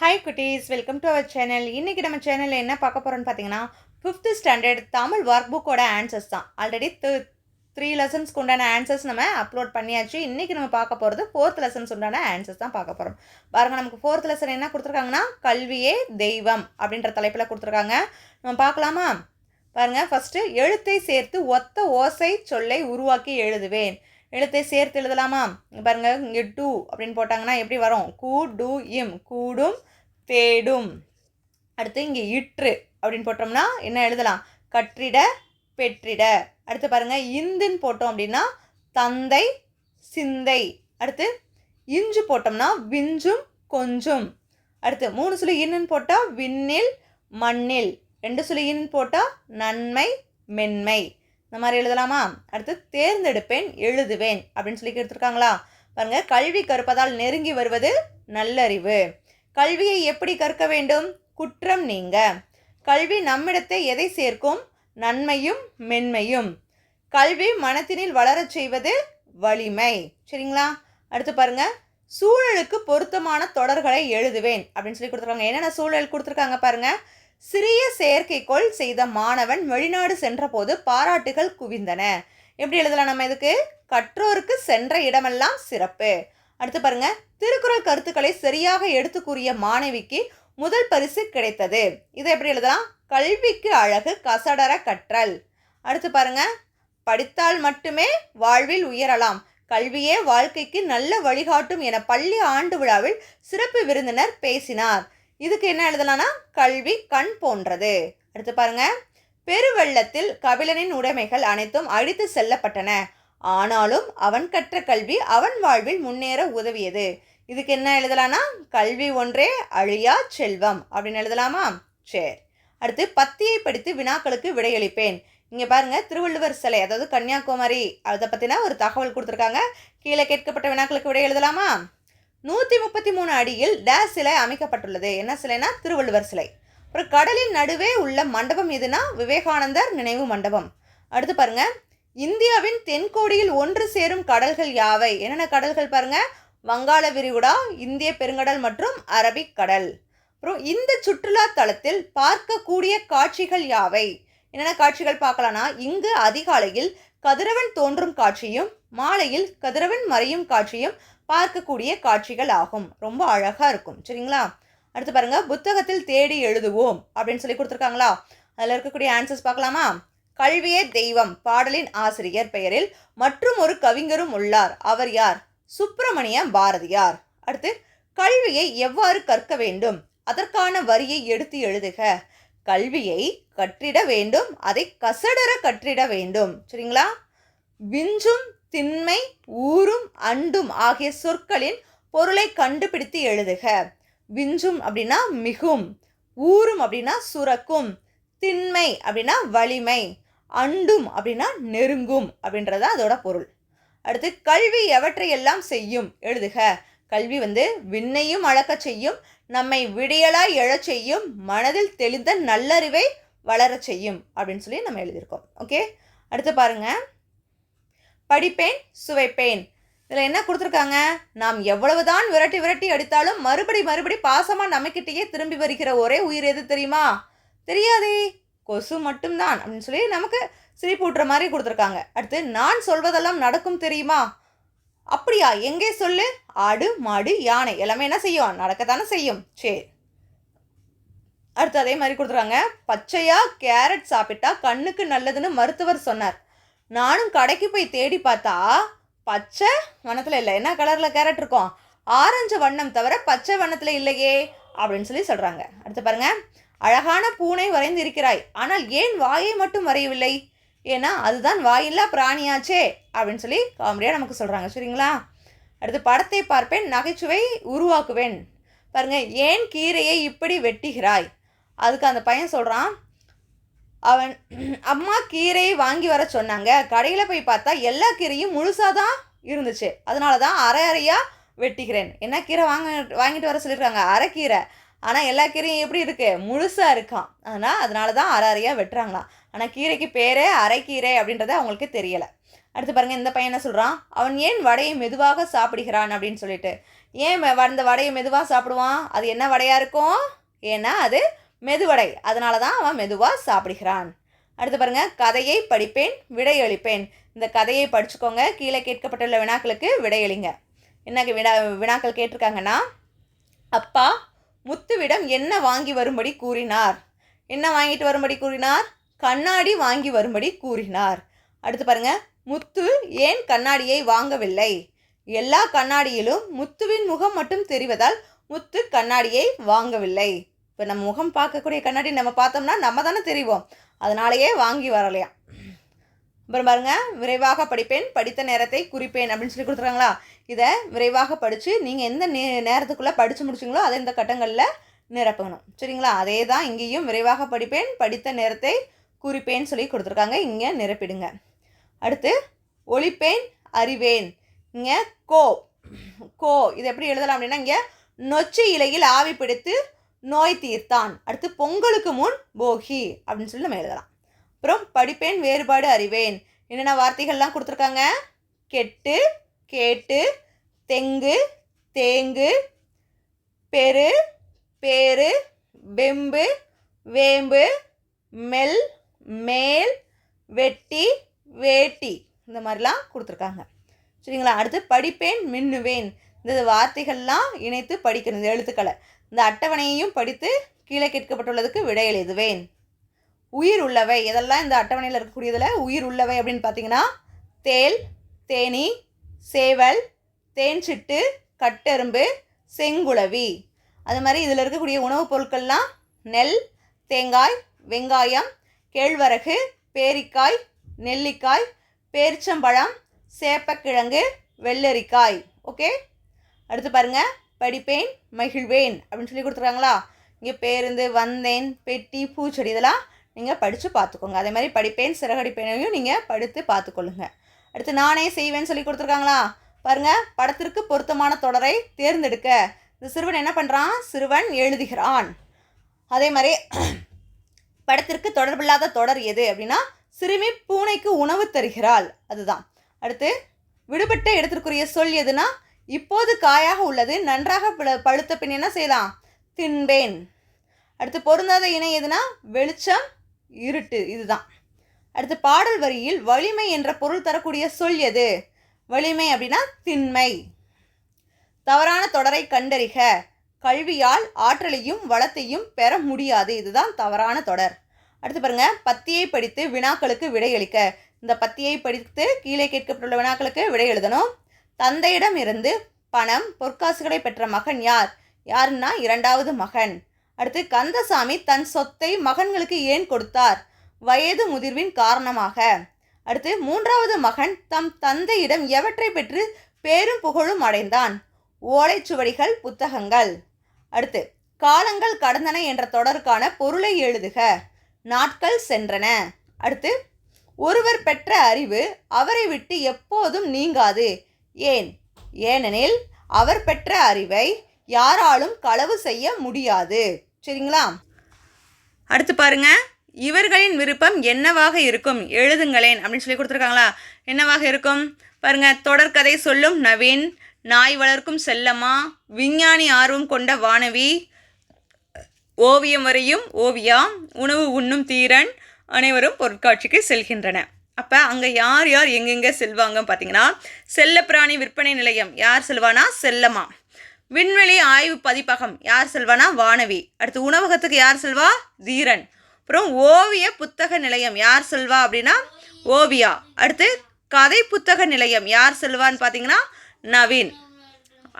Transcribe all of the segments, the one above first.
Hi குட்டீஸ். Welcome to our channel இன்றைக்கி நம்ம சேனலில் என்ன பார்க்க போகிறோன்னு பார்த்தீங்கன்னா ஃபிஃப்த்து ஸ்டாண்டர்ட் தமிழ் ஒர்க் புக்கோட ஆன்சர்ஸ் தான் ஆல்ரெடி த்ரீ லெசன்ஸ்க்கு உண்டான ஆன்சர்ஸ் நம்ம அப்லோட் பண்ணியாச்சு. இன்றைக்கி நம்ம பார்க்க போகிறது ஃபோர்த் லெசன்ஸ் உண்டான ஆன்சர்ஸ் தான் பார்க்க போகிறோம் பாருங்கள் நமக்கு ஃபோர்த் லெசன் என்ன கொடுத்துருக்காங்கன்னா கல்வியே தெய்வம் அப்படின்ற தலைப்பில் கொடுத்துருக்காங்க. நம்ம பார்க்கலாமா? பாருங்கள் ஃபஸ்ட்டு எழுத்தை சேர்த்து ஒத்த ஓசை சொல்லை உருவாக்கி எழுதுவேன். எழுத்தை சேர்த்து எழுதலாமா? பாருங்க இங்கே டூ அப்படின்னு போட்டாங்கன்னா எப்படி வரும்? கூ டூ இம் கூடும் தேடும். அடுத்து இங்கே இற்று அப்படின்னு போட்டோம்னா என்ன எழுதலாம்? கற்றிட பெற்றிட. அடுத்து பாருங்கள் இந்துன்னு போட்டோம் அப்படின்னா தந்தை சிந்தை. அடுத்து இஞ்சு போட்டோம்னா விஞ்சும் கொஞ்சும். அடுத்து மூணு சொல்லி இன்னுன்னு போட்டால் விண்ணில் மண்ணில். ரெண்டு சொல்லி இன்னு போட்டால் நன்மை மென்மை. இந்த மாதிரி எழுதலாமா? அடுத்து தேர்ந்தெடுப்பேன் எழுதுவேன் அப்படின்னு சொல்லி எடுத்துருக்காங்களா பாருங்க கல்வி கற்பதால் நெருங்கி வருவது நல்லறிவு. கல்வியை எப்படி கற்க வேண்டும்? குற்றம் நீங்க. கல்வி நம்மிடத்தை எதை சேர்க்கும்? நன்மையும் மென்மையும். கல்வி மனத்தினில் வளரச் செய்வது வலிமை. சரிங்களா? அடுத்து பாருங்க சூழலுக்கு பொருத்தமான தொடர்களை எழுதுவேன் அப்படின்னு சொல்லி கொடுத்துருக்காங்க. என்னென்ன சூழல் கொடுத்துருக்காங்க பாருங்கள் சிறிய செயற்கைக்கோள் செய்த மாணவன் வெளிநாடு சென்றபோது பாராட்டுகள் குவிந்தன. எப்படி எழுதலாம் நம்ம இதுக்கு? கற்றோருக்கு சென்ற இடமெல்லாம் சிறப்பு. அடுத்து பாருங்க. திருக்குறள் கருத்துக்களை சரியாக எடுத்து கூறிய மாணவிக்கு முதல் பரிசு கிடைத்தது. இதை எப்படி எழுதலாம்? கல்விக்கு அழகு கசடர கற்றல். அடுத்து பாருங்க. படித்தால் மட்டுமே வாழ்வில் உயரலாம். கல்வியே வாழ்க்கைக்கு நல்ல வழிகாட்டும் என பள்ளி ஆண்டு விழாவில் சிறப்பு விருந்தினர் பேசினார். இதுக்கு என்ன எழுதலாம்னா? கல்வி கண் போன்றது. அடுத்து பாருங்க. பெருவெள்ளத்தில் கபிலனின் உடைமைகள் அனைத்தும் அழித்து செல்லப்பட்டன. ஆனாலும் அவன் கற்ற கல்வி அவன் வாழ்வில் முன்னேற உதவியது. இதுக்கு என்ன எழுதலாம்னா? கல்வி ஒன்றே அழியா செல்வம் அப்படின்னு எழுதலாமா? சரி. அடுத்து பத்தியை படித்து வினாக்களுக்கு விடையளிப்பேன். இங்கே பாருங்க திருவள்ளுவர் சிலை அதாவது கன்னியாகுமரி அதை பற்றின ஒரு தகவல் கொடுத்துருக்காங்க. கீழே கேட்கப்பட்ட வினாக்களுக்கு விடை எழுதலாமா? நூற்றி முப்பத்தி மூணு அடியில் டேஸ் சிலை அமைக்கப்பட்டுள்ளது. என்ன சிலைனா? திருவள்ளுவர் சிலை. அப்புறம் கடலின் நடுவே உள்ள மண்டபம் எதுனா? விவேகானந்தர் நினைவு மண்டபம். அடுத்து பாருங்க. இந்தியாவின் தென்கோடியில் ஒன்று சேரும் கடல்கள் யாவை? என்னென்ன கடல்கள் பாருங்க? வங்காள விரிகுடா இந்திய பெருங்கடல் மற்றும் அரபிக் கடல். அப்புறம் இந்த சுற்றுலா தளத்தில் பார்க்கக்கூடிய காட்சிகள் யாவை? என்னென்ன காட்சிகள் பார்க்கலாம்னா இங்கு அதிகாலையில் கதிரவன் தோன்றும் காட்சியும் மாலையில் கதிரவன் மறையும் காட்சியும் பார்க்கக்கூடிய காட்சிகள் ஆகும். ரொம்ப அழகாக இருக்கும். சரிங்களா? அடுத்து பாருங்க புத்தகத்தில் தேடி எழுதுவோம் அப்படின்னு சொல்லி கொடுத்துருக்காங்களா? அதில் இருக்கக்கூடிய ஆன்சர்ஸ் பார்க்கலாமா? கல்வியே தெய்வம் பாடலின் ஆசிரியர் பெயரில் மற்றும் ஒரு கவிஞரும் உள்ளார். அவர் யார்? சுப்பிரமணிய பாரதியார். அடுத்து கல்வியை எவ்வாறு கற்க வேண்டும்? அதற்கான வரியை எடுத்து எழுதுக. கல்வியை கற்றிட வேண்டும் அதை கசடர கற்றிட வேண்டும். சரிங்களா? விஞ்சும் திண்மை ஊரும் அண்டும் ஆகிய சொற்களின் பொருளை கண்டுபிடித்து எழுதுக. விஞ்சும் அப்படின்னா மிகும் ஊரும் அப்படின்னா சுரக்கும் திண்மை அப்படின்னா வலிமை அண்டும் அப்படின்னா நெருங்கும் அப்படின்றத அதோட பொருள். அடுத்து கல்வி எவற்றையெல்லாம் செய்யும்? எழுதுக. கல்வி வந்து விண்ணையும் அளக்கச் செய்யும் நம்மை விடியலாய் எழச் செய்யும் மனதில் தெளிந்த நல்லறிவை வளரச் செய்யும் அப்படின்னு சொல்லி நம்ம எழுதியிருக்கோம். ஓகே அடுத்து பாருங்கள் படிப்பேன் சுவைப்பேன். இதில் என்ன கொடுத்துருக்காங்க? நாம் எவ்வளவுதான் விரட்டி விரட்டி அடித்தாலும் மறுபடி மறுபடி பாசமாக நம்மக்கிட்டேயே திரும்பி வருகிற ஒரே உயிர் எது தெரியுமா? தெரியாதே. கொசு மட்டும்தான் அப்படின்னு சொல்லி நமக்கு சிரிப்பூட்டுற மாதிரி கொடுத்துருக்காங்க. அடுத்து நான் சொல்வதெல்லாம் நடக்கும் தெரியுமா? அப்படியா? எங்கே சொல்லு? ஆடு மாடு யானை எல்லாமே என்ன செய்யும்? நடக்கத்தானே செய்யும். சரி. அடுத்து அதே மாதிரி கொடுத்துருக்காங்க. பச்சையாக கேரட் சாப்பிட்டா கண்ணுக்கு நல்லதுன்னு மருத்துவர் சொன்னார். நானும் கடைக்கு போய் தேடி பார்த்தா பச்சை வண்ணத்தில் இல்லை. என்ன கலரில் கேரட் இருக்கும்? ஆரஞ்சு வண்ணம் தவிர பச்சை வண்ணத்தில் இல்லையே அப்படின்னு சொல்லி சொல்கிறாங்க அடுத்து பாருங்க. அழகான பூனை வரைந்து இருக்கிறாய். ஆனால் ஏன் வாயை மட்டும் வரையவில்லை? ஏன்னா அதுதான் வாயில்லா பிராணியாச்சே அப்படின்னு சொல்லி காமெடியாக நமக்கு சொல்கிறாங்க சரிங்களா? அடுத்து படத்தை பார்ப்பேன் நகைச்சுவை உருவாக்குவேன். பாருங்கள் ஏன் கீரையை இப்படி வெட்டுகிறாய்? அதுக்கு அந்த பையன் சொல்கிறான் அவன் அம்மா கீரையை வாங்கி வர சொன்னாங்க. கடையில் போய் பார்த்தா எல்லா கீரையும் முழுசாக தான் இருந்துச்சு. அதனால தான் அரை அரையாக வெட்டிக்கிறேன். என்ன கீரை வாங்க வாங்கிட்டு வர சொல்லியிருக்காங்க அரைக்கீரை ஆனால் எல்லா கீரையும் எப்படி இருக்குது முழுசாக இருக்கான் ஆனால் அதனால தான் அரை அரையாக வெட்டுறாங்களாம். ஆனால் கீரைக்கு பேரே அரைக்கீரை அப்படின்றது அவங்களுக்கு தெரியலை. அடுத்து பாருங்கள் இந்த பையன் என்ன சொல்கிறான் அவன் ஏன் வடையை மெதுவாக சாப்பிடுகிறான் அப்படின்னு சொல்லிட்டு. ஏன் அந்த வடையை மெதுவாக சாப்பிடுவான்? அது என்ன வடையாக இருக்கும்? ஏன்னா அது மெதுவடை. அதனால தான் அவன் மெதுவாக சாப்பிடுகிறான். அடுத்து பாருங்க கதையை படிப்பேன் விடையளிப்பேன் இந்த கதையை படிச்சுக்கோங்க. கீழே கேட்கப்பட்டுள்ள வினாக்களுக்கு விடையளிங்க என்ன வினா வினாக்கள் கேட்டிருக்காங்கன்னா அப்பா முத்துவிடம் என்ன வாங்கி வரும்படி கூறினார்? என்ன வாங்கிட்டு வரும்படி கூறினார்? கண்ணாடி வாங்கி வரும்படி கூறினார். அடுத்து பாருங்க முத்து ஏன் கண்ணாடியை வாங்கவில்லை? எல்லா கண்ணாடியிலும் முத்துவின் முகம் மட்டும் தெரிவதால் முத்து கண்ணாடியை வாங்கவில்லை. இப்போ நம்ம முகம் பார்க்கக்கூடிய கண்ணாடி நம்ம பார்த்தோம்னா நம்ம தானே தெரிவோம். அதனாலேயே வாங்கி வரலையாம். அப்புறம் பாருங்க விரைவாக படிப்பேன் படித்த நேரத்தை குறிப்பேன் அப்படின்னு சொல்லி கொடுத்துருக்காங்களா? இதை விரைவாக படித்து நீங்கள் எந்த நே நேரத்துக்குள்ளே படித்து முடிச்சிங்களோ அதை இந்த கட்டங்களில் நிரப்பணும். சரிங்களா? அதே தான் இங்கேயும் விரைவாக படிப்பேன் படித்த நேரத்தை குறிப்பேன் சொல்லி கொடுத்துருக்காங்க. இங்கே நிரப்பிடுங்க. அடுத்து ஒழிப்பேன் அறிவேன். இங்கே கோ கோ இது எப்படி எழுதலாம் அப்படின்னா இங்கே நொச்சி இலையில் ஆவி பிடித்து நோய் தீர்த்தான். அடுத்து பொங்கலுக்கு முன் போகி அப்படின்னு சொல்லி நம்ம எழுதலாம். அப்புறம் படிப்பேன் வேறுபாடு அறிவேன். என்னென்ன வார்த்தைகள்லாம் கொடுத்துருக்காங்க? கெட்டு கேட்டு தெங்கு தேங்கு பெரு பேரு வெம்பு வேம்பு மெல் மேல் வெட்டி வேட்டி. இந்த மாதிரிலாம் கொடுத்துருக்காங்க. சரிங்களா? அடுத்து படிப்பேன் மின்னுவேன். இந்த வார்த்தைகள்லாம் இணைத்து படிக்கணும் இந்த எழுத்துக்களை. இந்த அட்டவணையையும் படித்து கீழே கேட்கப்பட்டுள்ளதுக்கு விடை எழுதுவேன். உயிர் உள்ளவை. இதெல்லாம் இந்த அட்டவணையில் இருக்கக்கூடியதில் உயிர் உள்ளவை அப்படின்னு பார்த்தீங்கன்னா தேல் தேனி சேவல் தேன்சிட்டு கட்டெரும்பு செங்குளவி. அது மாதிரி இதில் இருக்கக்கூடிய உணவுப் பொருட்கள்லாம் நெல் தேங்காய் வெங்காயம் கேழ்வரகு பேரிக்காய் நெல்லிக்காய் பேரிச்சம்பழம் சேப்பக்கிழங்கு வெள்ளரிக்காய். ஓகே? அடுத்து பாருங்கள் படிப்பேன் மகிழ்வேன் அப்படின்னு சொல்லி கொடுத்துருக்காங்களா? இங்கே பேருந்து வந்தேன் பெட்டி பூச்செடி இதெல்லாம் நீங்கள் படித்து பார்த்துக்கோங்க. அதே மாதிரி படிப்பேன் சிறகடிப்பேனையும் நீங்கள் படித்து பார்த்துக்கொள்ளுங்க. அடுத்து நானே செய்வேன்னு சொல்லி கொடுத்துருக்காங்களா? பாருங்கள் படத்திற்கு பொருத்தமான தொடரை தேர்ந்தெடுக்க. இந்த சிறுவன் என்ன பண்ணுறான் சிறுவன் எழுதுகிறான். அதே மாதிரி படத்திற்கு தொடர்பில்லாத தொடர் எது அப்படின்னா சிறுமி பூனைக்கு உணவு தருகிறாள். அதுதான். அடுத்து விடுபட்ட இடத்திற்குரிய சொல் எதுனா இப்போது காயாக உள்ளது நன்றாக பழுத்த பின் என்ன செய்யலாம்? தின்பேன். அடுத்து பொருந்தாத இணை எதுனா? வெளிச்சம் இருட்டு இதுதான். அடுத்து பாடல் வரியில் வலிமை என்ற பொருள் தரக்கூடிய சொல் எது? வலிமை அப்படின்னா திண்மை. தவறான தொடரை கண்டறிக. கல்வியால் ஆற்றலையும் வளத்தையும் பெற முடியாது. இதுதான் தவறான தொடர். அடுத்து பாருங்க பத்தியை படித்து வினாக்களுக்கு விடையளிக்க இந்த பத்தியை படித்து கீழே கேட்கப்பட்டுள்ள வினாக்களுக்கு விடை எழுதணும். தந்தையிடம் இருந்து பணம் பொற்காசுகளை பெற்ற மகன் யார்? யாருன்னா இரண்டாவது மகன். அடுத்து கந்தசாமி தன் சொத்தை மகன்களுக்கு ஏன் கொடுத்தார்? வயது முதிர்வின் காரணமாக. அடுத்து மூன்றாவது மகன் தம் தந்தையிடம் எவற்றை பெற்று பேரும் புகழும் அடைந்தான்? ஓலைச்சுவடிகள் புத்தகங்கள். அடுத்து காலங்கள் கடந்தன என்ற தொடருக்கான பொருளை எழுதுக. நாட்கள் சென்றன. அடுத்து ஒருவர் பெற்ற அறிவு அவரை விட்டு எப்போதும் நீங்காது. ஏன்? ஏனெனில் அவர் பெற்ற அறிவை யாராலும் களவு செய்ய முடியாது. சரிங்களா? அடுத்து பாருங்க. இவர்களின் விருப்பம் என்னவாக இருக்கும்? எழுதுங்களேன் அப்படின்னு சொல்லி கொடுத்துருக்காங்களா? என்னவாக இருக்கும்? பாருங்க. தொடர்கதை சொல்லும் நவீன் நாய் வளர்க்கும் செல்லம்மா விஞ்ஞானி ஆர்வம் கொண்ட வானவி ஓவியம் வரையும் ஓவியா உணவு உண்ணும் தீரன் அனைவரும் பொருட்காட்சிக்கு செல்கின்றன. அப்போ அங்கே யார் யார் எங்கெங்கே செல்வாங்க பார்த்தீங்கன்னா செல்லப்பிராணி விற்பனை நிலையம் யார் செல்வானா? செல்லம்மா. விண்வெளி ஆய்வு பதிப்பகம் யார் செல்வானா? வானவி. அடுத்து உணவகத்துக்கு யார் செல்வா? தீரன். அப்புறம் ஓவிய புத்தக நிலையம் யார் செல்வா அப்படின்னா ஓவியா. அடுத்து கதை புத்தக நிலையம் யார் செல்வான்னு பார்த்தீங்கன்னா நவீன்.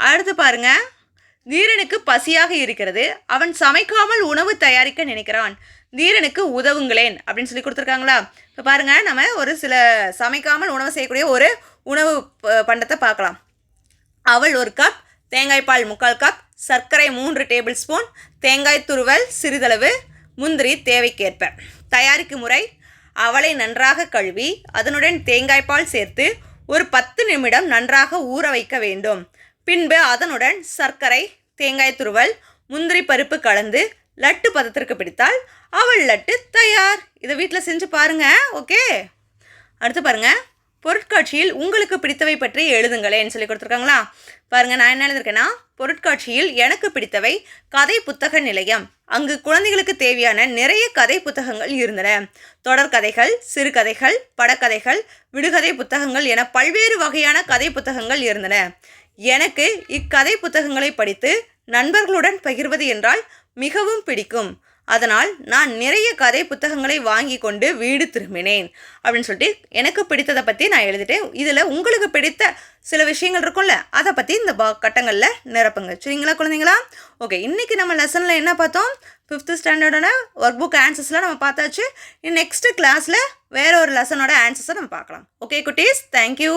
அடுத்து பாருங்கள் தீரனுக்கு பசியாக இருக்கிறது. அவன் சமைக்காமல் உணவு தயாரிக்க நினைக்கிறான். தீரனுக்கு உதவுங்களேன் அப்படின்னு சொல்லி கொடுத்துருக்காங்களா? இப்போ பாருங்க நம்ம ஒரு சில சமைக்காமல் உணவு செய்யக்கூடிய ஒரு உணவு ப- பண்டத்தை பார்க்கலாம். அவள் ஒரு கப் தேங்காய் பால் முக்கால் கப் சர்க்கரை மூன்று டேபிள் ஸ்பூன் தேங்காய் துருவல் சிறிதளவு முந்திரி தேவைக்கேற்ப. தயாரிக்கும் முறை அவளை நன்றாக கழுவி அதனுடன் தேங்காய் பால் சேர்த்து ஒரு பத்து நிமிடம் நன்றாக ஊற வைக்க வேண்டும். பின்பு அதனுடன் சர்க்கரை தேங்காய் துருவல் முந்திரி பருப்பு கலந்து லட்டு பதத்திற்கு பிடித்தால் அவள் லட்டு தயார். இதை வீட்டில் செஞ்சு பாருங்க ஓகே அடுத்து பாருங்கள் பொருட்காட்சியில் உங்களுக்கு பிடித்தவை பற்றி எழுதுங்களேன்னு சொல்லி கொடுத்துருக்காங்களா? பாருங்க நான் என்ன எழுதிருக்கேன்னா பொருட்காட்சியில் எனக்கு பிடித்தவை கதை புத்தக நிலையம். அங்கு குழந்தைகளுக்கு தேவையான நிறைய கதை புத்தகங்கள் இருந்தன. தொடர்கதைகள் சிறுகதைகள் படக்கதைகள் விடுகதை புத்தகங்கள் என பல்வேறு வகையான கதை புத்தகங்கள் இருந்தன. எனக்கு இக்கதை புத்தகங்களை படித்து நண்பர்களுடன் பகிர்வது என்றால் மிகவும் பிடிக்கும். அதனால் நான் நிறைய கதை புத்தகங்களை வாங்கி கொண்டு வீடு திரும்பினேன் அப்படின்னு சொல்லிட்டு எனக்கு பிடித்ததை பற்றி நான் எழுதிட்டேன். இதில் உங்களுக்கு பிடித்த சில விஷயங்கள் இருக்கும்ல அதை பற்றி இந்த பா கட்டங்களில் நிரப்புங்க. சரிங்களா குழந்தைங்களா? ஓகே இன்றைக்கி நம்ம லெசனில் என்ன பார்த்தோம்? ஃபிஃப்த்து ஸ்டாண்டர்டோட ஒர்க் புக் ஆன்சர்ஸ்லாம் நம்ம பார்த்தாச்சு. நெக்ஸ்ட்டு கிளாஸில் வேற ஒரு லெசனோட ஆன்சர்ஸை நம்ம பார்க்கலாம். ஓகே குட்டீஸ் தேங்க்யூ